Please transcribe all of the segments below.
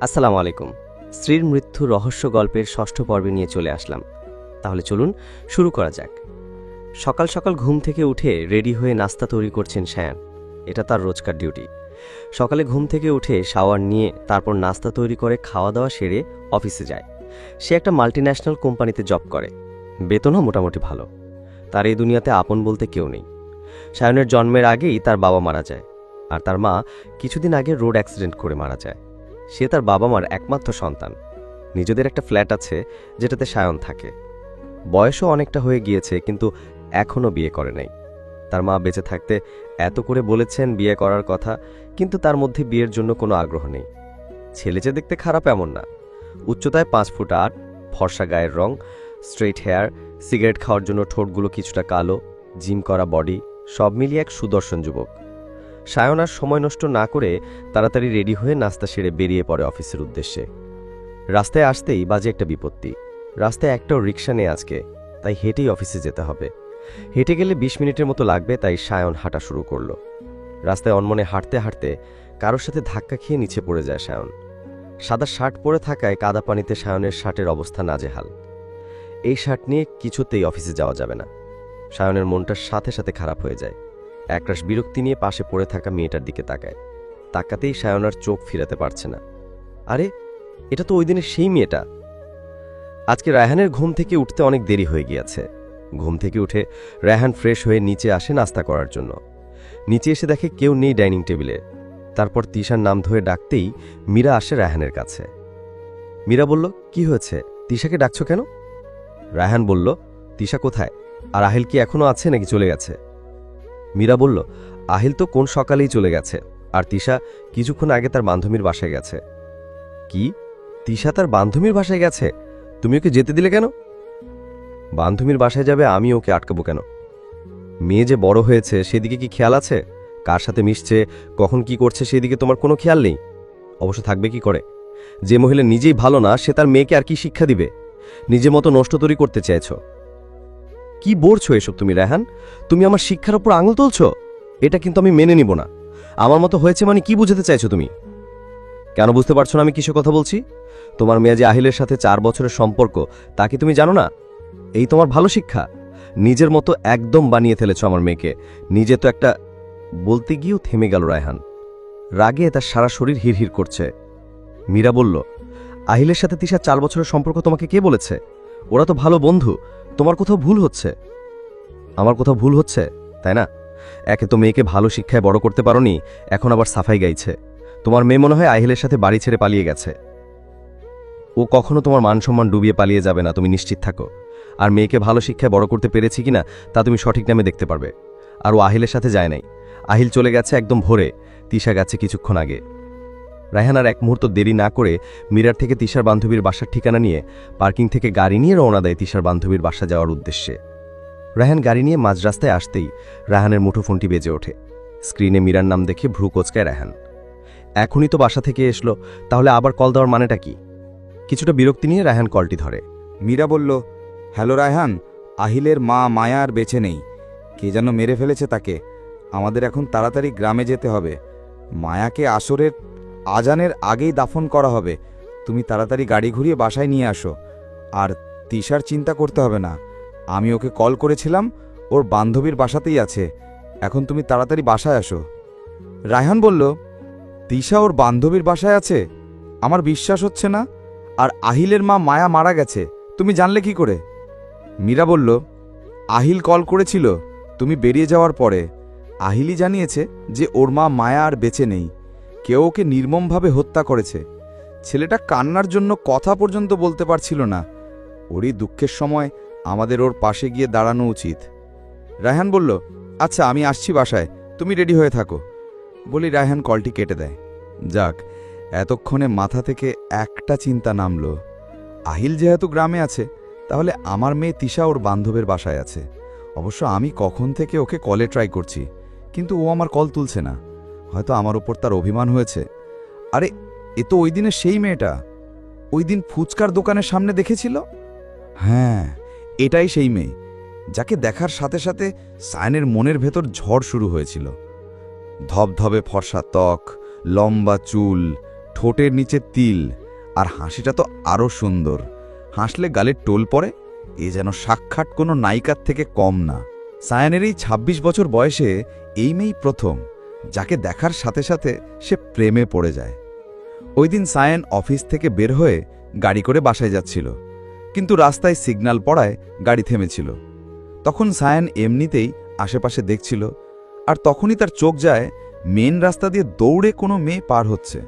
আসসালামু আলাইকুম। স্ত্রীর মৃত্যু রহস্য গল্পের ষষ্ঠ পর্বে নিয়ে চলে আসলাম। তাহলে চলুন শুরু করা যাক। সকাল সকাল ঘুম থেকে উঠে রেডি হয়ে নাস্তা তৈরি করছেন শায়ান। এটা তার রোজকার ডিউটি। সকালে ঘুম থেকে উঠে শাওয়ার নিয়ে তারপর নাস্তা তৈরি করে খাওয়া দাওয়া সেরে অফিসে যায়। সে একটা মাল্টিন্যাশনাল কোম্পানিতে জব করে। বেতনও মোটামুটি ভালো। তার এই দুনিয়াতে আপন বলতে কেউ নেই। শায়নের জন্মের আগেই তার বাবা মারা যায়। আর তার মা কিছুদিন আগে রোড অ্যাক্সিডেন্ট করে মারা যায়। সে তার বাবা মার একমাত্র সন্তান। নিজেদের একটা ফ্ল্যাট আছে যেটাতে সায়ন থাকে। বয়সও অনেকটা হয়ে গিয়েছে, কিন্তু এখনও বিয়ে করে নাই। তার মা বেঁচে থাকতে এত করে বলেছেন বিয়ে করার কথা, কিন্তু তার মধ্যে বিয়ের জন্য কোনো আগ্রহ নেই। ছেলে যে দেখতে খারাপ এমন না। উচ্চতায় পাঁচ ফুট আট, ফর্সা গায়ের রং স্ট্রেট হেয়ার, সিগারেট খাওয়ার জন্য ঠোঁটগুলো কিছুটা কালো, জিম করা বডি, সব মিলিয়ে এক সুদর্শন যুবক। সায়ন আর সময় নষ্ট না করে তাড়াতাড়ি রেডি হয়ে নাস্তা সেরে বেরিয়ে পড়ে অফিসের উদ্দেশ্যে। রাস্তায় আসতেই বাজে একটা বিপত্তি। রাস্তায় একটাও রিক্সা নেই আজকে, তাই হেঁটেই অফিসে যেতে হবে। হেঁটে গেলে বিশ মিনিটের মতো লাগবে, তাই সায়ন হাঁটা শুরু করল। রাস্তায় অনমনে হাঁটতে হাঁটতে কারোর সাথে ধাক্কা খেয়ে নিচে পড়ে যায় সায়ন। সাদা শার্ট পরে থাকায় কাদা পানিতে সায়নের শার্টের অবস্থা নাজেহাল। এই শার্ট নিয়ে কিছুতেই অফিসে যাওয়া যাবে না। সায়নের মনটা সাথে সাথে খারাপ হয়ে যায়। একরাশ বিরক্তি নিয়ে পাশে পড়ে থাকা মেয়েটার দিকে তাকায়। তাকাতেই সায়নার চোখ ফিরাতে পারছে না। আরে, এটা তো ওই দিনের সেই মেয়েটা। আজকে রায়হানের ঘুম থেকে উঠতে অনেক দেরি হয়ে গিয়েছে। ঘুম থেকে উঠে রায়হান ফ্রেশ হয়ে নিচে আসে নাস্তা করার জন্য। নিচে এসে দেখে কেউ নেই ডাইনিং টেবিলে। তারপর তিশার নাম ধরে ডাকতেই মীরা আসে রায়হানের কাছে। মীরা বলল, কি হয়েছে? তিশাকে ডাকছো কেন? রায়হান বলল, তিশা কোথায়? আর আহিল কি এখনও আছে নাকি চলে গেছে? মীরা বলল, আহিল তো কোন সকালেই চলে গেছে? আর তিশা কিছুক্ষণ আগে তার বান্ধবীর বাসায় গেছে। কি? তিশা তার বান্ধবীর বাসায় গেছে? তুমি ওকে যেতে দিলে কেন? বান্ধবীর বাসায় যাবে আমি ওকে আটকাবো কেন? মেয়ে যে বড় হয়েছে, সেদিকে কি খেয়াল আছে? কার সাথে মিশছে, কখন কি করছে, সেদিকে তোমার কোনো খেয়াল নেই। অবশ্য থাকবে কি করে? যে মহিলা নিজেই ভালো না, সে তার মেয়েকে আর কি শিক্ষা দিবে? নিজে মতো নষ্ট তৈরি করতে চাইছো। কি বলছো এসব তুমি, রেহান? তুমি আমার শিক্ষার উপর আঙুল তুলছ? এটা কিন্তু আমি মেনে নিব না। আমার মতো হয়েছে মানে কি বুঝাতে চাইছো তুমি? কেন বুঝতে পারছ না আমি কিসের কথা বলছি? তোমার মেয়ে যে আহিলের সাথে চার বছরের সম্পর্ক, তা কি তুমি জানো না? এই তোমার ভালো শিক্ষা। নিজের মতো একদম বানিয়ে ফেলেছ আমার মেয়েকে। নিজে তো একটা বলতে গিয়েও থেমে গেল রায়হান রাগে তার সারা শরীর হিরহির করছে। মীরা বলল, আহিলের সাথে তিশার চার বছরের সম্পর্ক তোমাকে কে বলেছে? ওরা তো ভালো বন্ধু। তোমার কোথাও ভুল হচ্ছে? আমার কোথাও ভুল হচ্ছে, তাই না? একে তো মেয়েকে ভালো শিক্ষায় বড় করতে পারোনি, এখন আবার সাফাই গাইছে। তোমার মেয়ে মনে হয় আহিলের সাথে বাড়ি ছেড়ে পালিয়ে গেছে। ও কখনো তোমার মান সম্মান ডুবিয়ে পালিয়ে যাবে না, তুমি নিশ্চিত থাকো। আর মেয়েকে ভালো শিক্ষায় বড় করতে পেরেছি কিনা, তা তুমি সঠিক নামে দেখতে পারবে। আর ও আহিলের সাথে যায় নাই। আহিল চলে গেছে একদম ভোরে, তিশা গেছে কিছুক্ষণ আগে। রায়হানার এক মুহূর্ত দেরি না করে মিরার থেকে তিশার বান্ধবীর বাসার ঠিকানা নিয়ে পার্কিং থেকে গাড়ি নিয়ে রওনা দেয় তিশার বান্ধবীর বাসা যাওয়ার উদ্দেশ্যে। রায়হান গাড়ি নিয়ে মাঝ রাস্তায় আসতেই রায়হানের মুঠোফোনটি বেজে ওঠে। স্ক্রিনে মিরার নাম দেখে ভ্রু কোচকায় রায়হান। এখনই তো বাসা থেকে এসলো, তাহলে আবার কল দেওয়ার মানেটা কি? কিছুটা বিরক্তি নিয়ে রায়হান কলটি ধরে। মীরা বলল, হ্যালো রায়হান, আহিলের মা মায়া আর বেছে নেই। কে যেন মেরে ফেলেছে তাকে। আমাদের এখন তাড়াতাড়ি গ্রামে যেতে হবে। মায়াকে আসরের আজানের আগেই দাফন করা হবে। তুমি তাড়াতাড়ি গাড়ি ঘুরিয়ে বাসায় নিয়ে আসো। আর তিশার চিন্তা করতে হবে না। আমি ওকে কল করেছিলাম, ওর বান্ধবীর বাসাতেই আছে। এখন তুমি তাড়াতাড়ি বাসায় আসো। রায়হান বলল, তিশা ওর বান্ধবীর বাসায় আছে? আমার বিশ্বাস হচ্ছে না। আর আহিলের মা মায়া মারা গেছে। তুমি জানলে কি করে? মীরা বলল, আহিল কল করেছিল। তুমি বেরিয়ে যাওয়ার পরে। আহিলই জানিয়েছে যে ওর মা মায়া আর বেঁচে নেই। কেউ ওকে নির্মমভাবে হত্যা করেছে। ছেলেটা কান্নার জন্য কথা পর্যন্ত বলতে পারছিল না। ওরই দুঃখের সময় আমাদের ওর পাশে গিয়ে দাঁড়ানো উচিত। রায়হান বলল আচ্ছা আমি আসছি বাসায়। তুমি রেডি হয়ে থাকো। বলি রায়হান কলটি কেটে দেয়। যাক, এতক্ষণে মাথা থেকে একটা চিন্তা নামলো। আহিল যেহেতু গ্রামে আছে, তাহলে আমার মেয়ে তিশা ওর বান্ধবের বাসায় আছে। অবশ্য আমি কখন থেকে ওকে কলে ট্রাই করছি, কিন্তু ও আমার কল তুলছে না। হয়তো আমার ওপর তার অভিমান হয়েছে। আরে, এ তো ওই দিনের সেই মেয়েটা। ওই দিন ফুচকার দোকানের সামনে দেখেছিল? হ্যাঁ এটাই সেই মেয়ে, যাকে দেখার সাথে সাথে সায়নের মনের ভেতর ঝড় শুরু হয়েছিল। ধবধবে ফর্সা ত্বক, লম্বা চুল, ঠোঁটের নিচে তিল, আর হাসিটা তো আরও সুন্দর। হাসলে গালে টোল পড়ে, এ যেন সাক্ষাৎ কোনো নায়িকার থেকে কম না। সায়ানের এই ২৬ বছর বয়সে এই মেয়েই প্রথম। যাকে দেখার সাথে সাথে সে প্রেমে পড়ে যায়। ওই দিন সায়ান অফিস থেকে বের হয়ে গাড়ি করে বাসায় যাচ্ছিল, কিন্তু রাস্তায় সিগন্যাল পড়ায় গাড়ি থেমেছিল। তখন সায়ান এমনিতেই আশেপাশে দেখছিল, আর তখনই তার চোখ যায় মেন রাস্তা দিয়ে দৌড়ে কোনো মেয়ে পার হচ্ছে।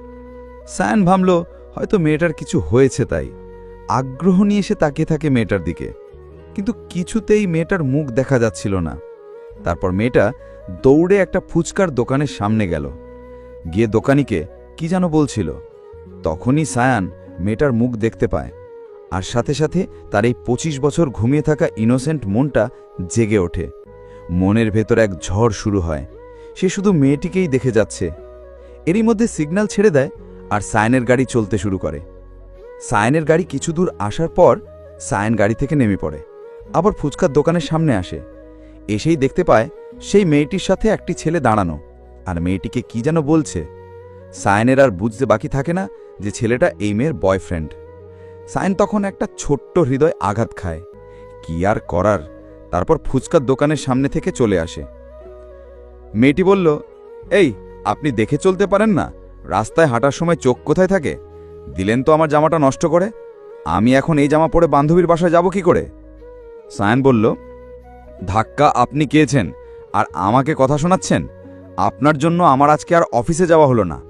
সায়ান ভাবল, হয়তো মেয়েটার কিছু হয়েছে তাই। আগ্রহ নিয়ে এসে তাকিয়ে থাকে মেয়েটার দিকে। কিন্তু কিছুতেই মেয়েটার মুখ দেখা যাচ্ছিল না। তারপর মেয়েটা দৌড়ে একটা ফুচকার দোকানের সামনে গেল। গিয়ে দোকানিকে কি যেন বলছিল। তখনই সায়ান মেয়েটার মুখ দেখতে পায় আর সাথে সাথে তার এই পঁচিশ বছর ঘুমিয়ে থাকা ইনোসেন্ট মনটা জেগে ওঠে। মনের ভেতর এক ঝড় শুরু হয়। সে শুধু মেয়েটিকেই দেখে যাচ্ছে। এরই মধ্যে সিগন্যাল ছেড়ে দেয় আর সায়নের গাড়ি চলতে শুরু করে। সায়নের গাড়ি কিছু দূর আসার পর সায়ন গাড়ি থেকে নেমে পড়ে। আবার ফুচকার দোকানের সামনে আসে। এসেই দেখতে পায় সেই মেয়েটির সাথে একটি ছেলে দাঁড়ানো, আর মেয়েটিকে কি যেন বলছে। সায়নের আর বুঝতে বাকি থাকে না যে ছেলেটা এই মেয়ের বয়ফ্রেন্ড। সায়ন তখন একটা ছোট্ট হৃদয় আঘাত খায়। কি আর করার? তারপর ফুচকার দোকানের সামনে থেকে চলে আসে। মেয়েটি বলল, এই, আপনি দেখে চলতে পারেন না। রাস্তায় হাঁটার সময় চোখ কোথায় থাকে? দিলেন তো আমার জামাটা নষ্ট করে। আমি এখন এই জামা পরে বান্ধবীর বাসায় যাব কি করে? সায়ন বলল, ধাক্কা আপনি খেয়েছেন। আর আমাকে কথা শোনাচ্ছেন? আপনার জন্য আমার আজকে আর অফিসে যাওয়া হলো না।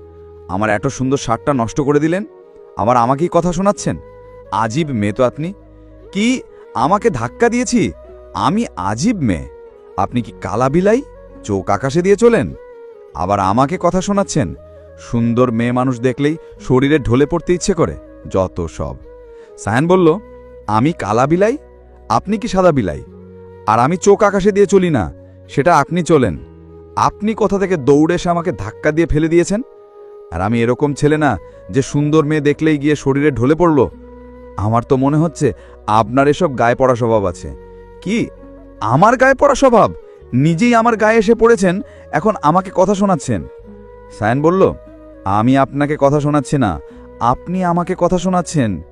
আমার এত সুন্দর শার্টটা নষ্ট করে দিলেন। আবার আমাকেই কথা শোনাচ্ছেন? আজীব মেয়ে তো আপনি। কি আমাকে ধাক্কা দিয়েছি? আমি আজীব মেয়ে। আপনি কি কালা বিলাই চোখ আকাশে দিয়ে চলেন? আবার আমাকে কথা শোনাচ্ছেন? সুন্দর মেয়ে মানুষ দেখলেই শরীরে ঢলে পড়তে ইচ্ছে করে, যত সব। সায়ন বলল, আমি কালা বিলাই? আপনি কি সাদা বিলাই? আর আমি চোখ আকাশে দিয়ে চলি না। সেটা আপনি চলেন। আপনি কোথা থেকে দৌড়ে এসে আমাকে ধাক্কা দিয়ে ফেলে দিয়েছেন? আর আমি এরকম ছেলে না যে সুন্দর মেয়ে দেখলেই গিয়ে শরীরে ঢলে পড়ল। আমার তো মনে হচ্ছে আপনার এসব গায়ে পড়া স্বভাব আছে। কি? আমার গায়ে পড়া স্বভাব? নিজেই আমার গায়ে এসে পড়েছেন, এখন আমাকে কথা শোনাচ্ছেন। সায়ন বলল, আমি আপনাকে কথা শোনাচ্ছি না, আপনি আমাকে কথা শোনাচ্ছেন।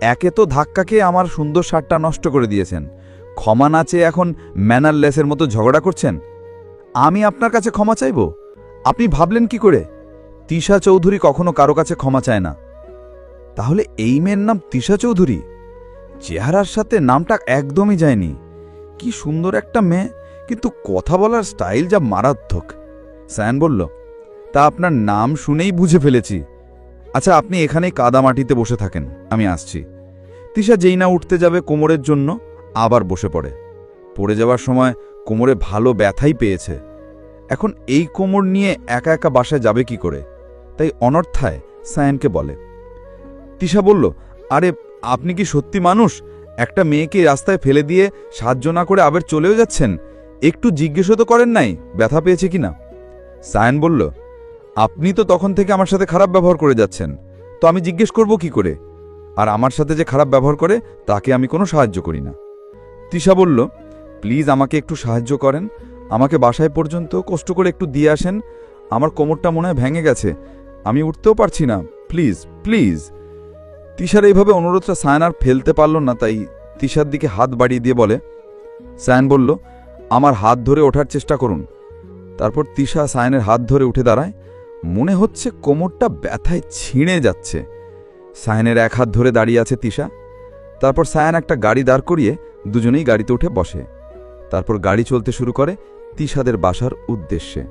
একে তো ধাক্কাকে আমার সুন্দর শার্টটা নষ্ট করে দিয়েছেন। ক্ষমা না চেয়ে এখন ম্যানারলেসের মতো ঝগড়া করছেন? আমি আপনার কাছে ক্ষমা চাইব? আপনি ভাবলেন কি করে? তিশা চৌধুরী কখনো কারও কাছে ক্ষমা চায় না। তাহলে এই মেয়ের নাম তিশা চৌধুরী? চেহারার সাথে নামটা একদমই যায়নি। কি সুন্দর একটা মেয়ে, কিন্তু কথা বলার স্টাইল যা মারাত্মক। স্যান বলল, তা আপনার নাম শুনেই বুঝে ফেলেছি। আচ্ছা আপনি এখানেই কাদামাটিতে বসে থাকেন, আমি আসছি। তিশা যেই না উঠতে যাবে কোমরের জন্য আবার বসে পড়ে। পড়ে যাওয়ার সময় কোমরে ভালো ব্যথাই পেয়েছে। এখন এই কোমর নিয়ে একা একা বাসায় যাবে কি করে? তাই অনর্থায় সায়ানকে বলে। তিশা বলল, আরে, আপনি কি সত্যি মানুষ? একটা মেয়েকে রাস্তায় ফেলে দিয়ে সাহায্য না করে আবার চলেও যাচ্ছেন? একটু জিজ্ঞেসও তো করেন নাই, ব্যথা পেয়েছে কিনা সায়ন বলল, আপনি তো তখন থেকে আমার সাথে খারাপ ব্যবহার করে যাচ্ছেন। তো আমি জিজ্ঞেস করব কি করে? আর আমার সাথে যে খারাপ ব্যবহার করে, তাকে আমি কোনো সাহায্য করি না। তিশা বলল, প্লিজ আমাকে একটু সাহায্য করেন। আমাকে বাসায় পর্যন্ত কষ্ট করে একটু দিয়ে আসেন। আমার কোমরটা মনে হয় ভেঙে গেছে। আমি উঠতেও পারছি না। Please please. তিশার এইভাবে অনুরোধটা সায়ন আর ফেলতে পারল না, তাই তিশার দিকে হাত বাড়িয়ে দিয়ে বলে, সায়ন বলল, আমার হাত ধরে ওঠার চেষ্টা করুন। তারপর তিশা সায়নের হাত ধরে উঠে দাঁড়ায়। মনে হচ্ছে কোমরটা ব্যথায় ছিঁড়ে যাচ্ছে। সায়নের এক হাত ধরে দাঁড়িয়ে আছে তিশা। তারপর সায়ান একটা গাড়ি দাঁড় করিয়ে দুজনেই গাড়িতে উঠে বসে। তারপর গাড়ি চলতে শুরু করে তিশাদের বাসার উদ্দেশ্যে।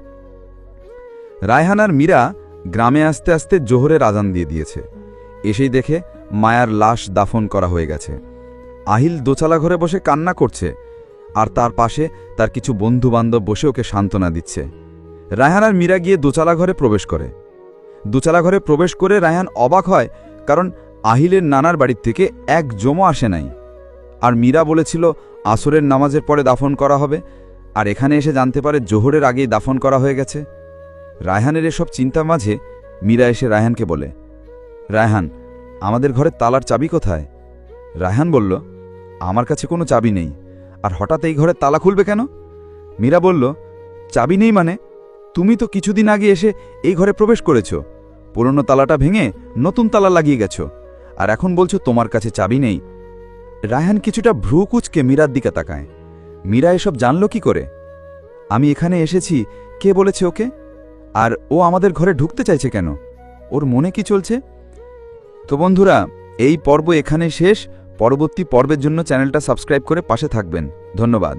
রায়হান আর মীরা গ্রামে আসতে আসতে জোহরের আজান দিয়ে দিয়েছে। এসেই দেখে মায়ার লাশ দাফন করা হয়ে গেছে। আহিল দোচালা ঘরে বসে কান্না করছে আর তার পাশে তার কিছু বন্ধু-বান্ধব বসে ওকে সান্ত্বনা দিচ্ছে। রায়হান আর মীরা গিয়ে দোচালা ঘরে প্রবেশ করে। দোচালা ঘরে প্রবেশ করে রায়হান অবাক হয় কারণ আহিলের নানার বাড়ির থেকে এক জমও আসে নাই। আর মীরা বলেছিল, আসরের নামাজের পরে দাফন করা হবে। আর এখানে এসে জানতে পারে জোহরের আগেই দাফন করা হয়ে গেছে। রায়হানের এসব চিন্তা মাঝে মীরা এসে রায়হানকে বলে, রায়হান, আমাদের ঘরের তালার চাবি কোথায়? রায়হান বলল, আমার কাছে কোনো চাবি নেই। আর হঠাৎ এই ঘরের তালা খুলবে কেন? মীরা বলল, চাবি নেই মানে? তুমি তো কিছুদিন আগে এসে এই ঘরে প্রবেশ করেছ। পুরনো তালাটা ভেঙে নতুন তালা লাগিয়ে গেছো। আর এখন বলছো তোমার কাছে চাবি নেই। রায়হান কিছুটা ভ্রু কুচকে মীরার দিকে তাকায়। মীরা এসব জানল কি করে? আমি এখানে এসেছি, কে বলেছে ওকে? আর ও আমাদের ঘরে ঢুকতে চাইছে কেন? ওর মনে কি চলছে? তো বন্ধুরা, এই পর্ব এখানে শেষ। পরবর্তী পর্বের জন্য চ্যানেলটা সাবস্ক্রাইব করে পাশে থাকবেন। ধন্যবাদ।